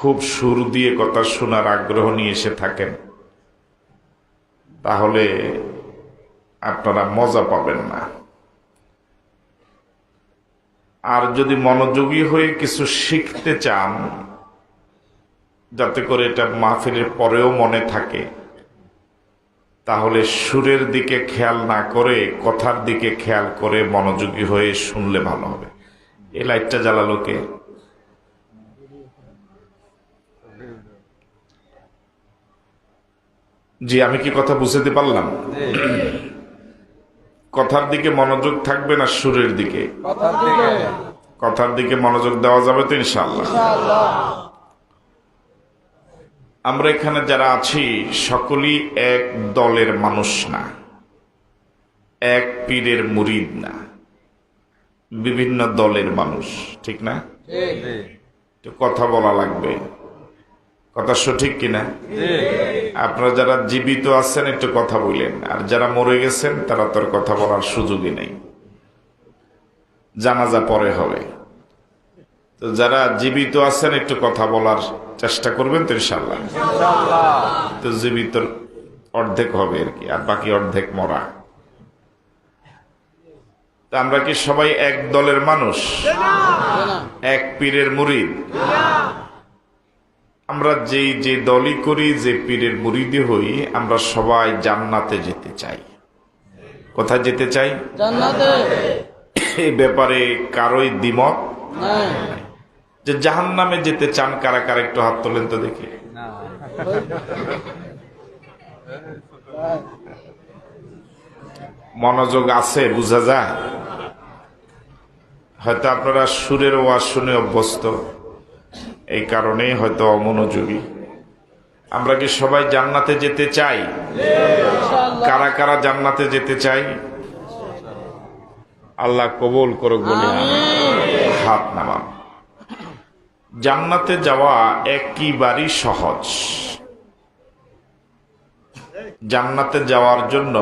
খুব সুর দিয়ে কথা শোনার আগ্রহ নিয়ে এসে থাকেন। তাহলে আপনারা মজা পাবেন না। আর যদি মনোযোগী হয়ে কিছু শিখতে চান, যাতে করে এটা মাহফিলের পরেও মনে থাকে, তাহলে সুরের দিকে খেয়াল না করে, কথার দিকে খেয়াল করে মনোযোগী হয়ে শুনলে ভালো হবে। এ লাইটটা জ্বালালো জি আমি কি কথা বুঝতে পারলাম? কথার দিকে মনোযোগ থাকবে না সুরের দিকে? কথার দিকে। মনোযোগ দেওয়া যাবে তো ইনশাল্লাহ আমরা এখানে যারা আছি সকলেই এক দলের মানুষ না। এক পীরের মুরিদ না। বিভিন্ন দলের মানুষ ঠিক না? কথা বলা লাগবে। কথা সঠিক কিনা? আপনারা যারা জীবিত আছেন একটু কথা বললেন আর যারা মরে গেছেন তারা তোর কথা বলার সুযোগই নেই। জানাজা পরে হবে। তো যারা জীবিত আছেন একটু কথা বলার চেষ্টা করবেন তো ইনশাল্লাহ তো জীবিত অর্ধেক হবে আর কি আর বাকি অর্ধেক মরা। তা আমরা কি সবাই এক দলের মানুষ? এক পীরের মুরিদ? আমরা যেই যে দলই করি যে পীরের মুরিদি হই আমরা সবাই জান্নাতে যেতে চাই। কোথায় যেতে চাই? জান্নাতে। এই ব্যাপারে কারোই দ্বিমত যে জাহান নামে যেতে চান কারা কারা একটু হাত তোলেন তো দেখি। মনোযোগ আছে বোঝা যায়? হয়তো আপনারা সুরের ওয়াজ শুনে অভ্যস্ত। এই কারণেই হয়তো অমনোযোগী আমরা কি সবাই জান্নাতে যেতে চাই? কারা কারা জান্নাতে যেতে চাই? আল্লাহ কবুল করুক বলে হাত নামান। জান্নাতে যাওয়া একেবারেই সহজ। জান্নাতে যাওয়ার জন্য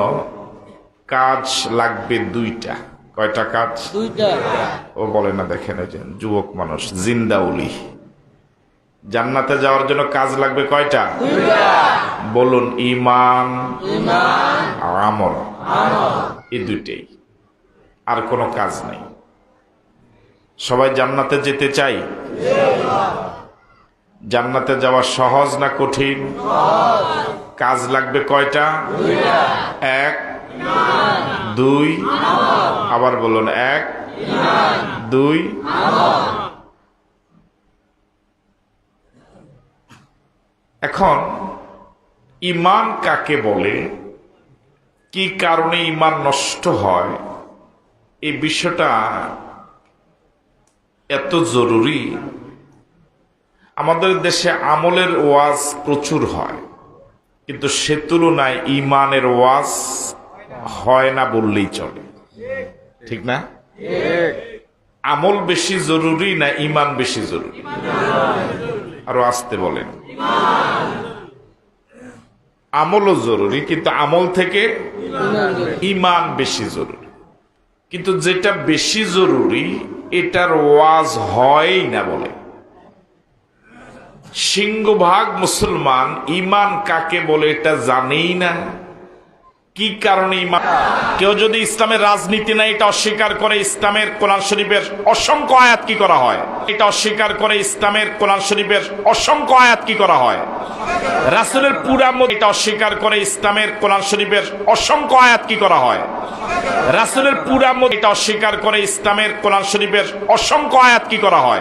কাজ লাগবে দুইটা। কয়টা কাজ? দুইটা। ও বলে না দেখেন যুবক মানুষ জিন্দাউলি জান্নাতে যাওয়ার জন্য কাজ লাগবে কয়টা? বলুন ইমান আমল। এই দুইটাই। আর কোনো কাজ নেই। সবাই জান্নাতে যেতে চাই? জান্নাতে যাওয়া সহজ না কঠিন? কাজ লাগবে কয়টা? এক, দুই, আবার বলুন, এক, দুই এখন ইমান কাকে বলে? কি কারণে ইমান নষ্ট হয়? এই বিষয়টা এত জরুরি। আমাদের দেশে আমলের ওয়াজ প্রচুর হয় কিন্তু সে তুলনায় ইমানের ওয়াজ হয় না বললেই চলে। ঠিক না? আমল বেশি জরুরি না ইমান বেশি জরুরি? আরও আসতে বলেন। আমলও জরুরি, কিন্তু আমল থেকে ইমান বেশি জরুরি। কিন্তু যেটা বেশি জরুরি, এটার ওয়াজ হয় না বলে। সিংহভাগ মুসলমান ইমান কাকে বলে এটা জানেই না। কি কারণে কেউ যদি ইসলামের রাজনীতি না এটা অস্বীকার করে ইসলামের কোরআন শরীফের অসংখ্য আয়াত কি করা হয়? এটা অস্বীকার করে ইসলামের কোরআন শরীফের অসংখ্য আয়াত কি করা হয়? রাসুলের পুরা এটা অস্বীকার করে ইসলামের কোরআন শরীফের অসংখ্য আয়াত কি করা হয়? রাসুলের পুরা এটা অস্বীকার করে ইসলামের কোরআন শরীফের অসংখ্য আয়াত কি করা হয়?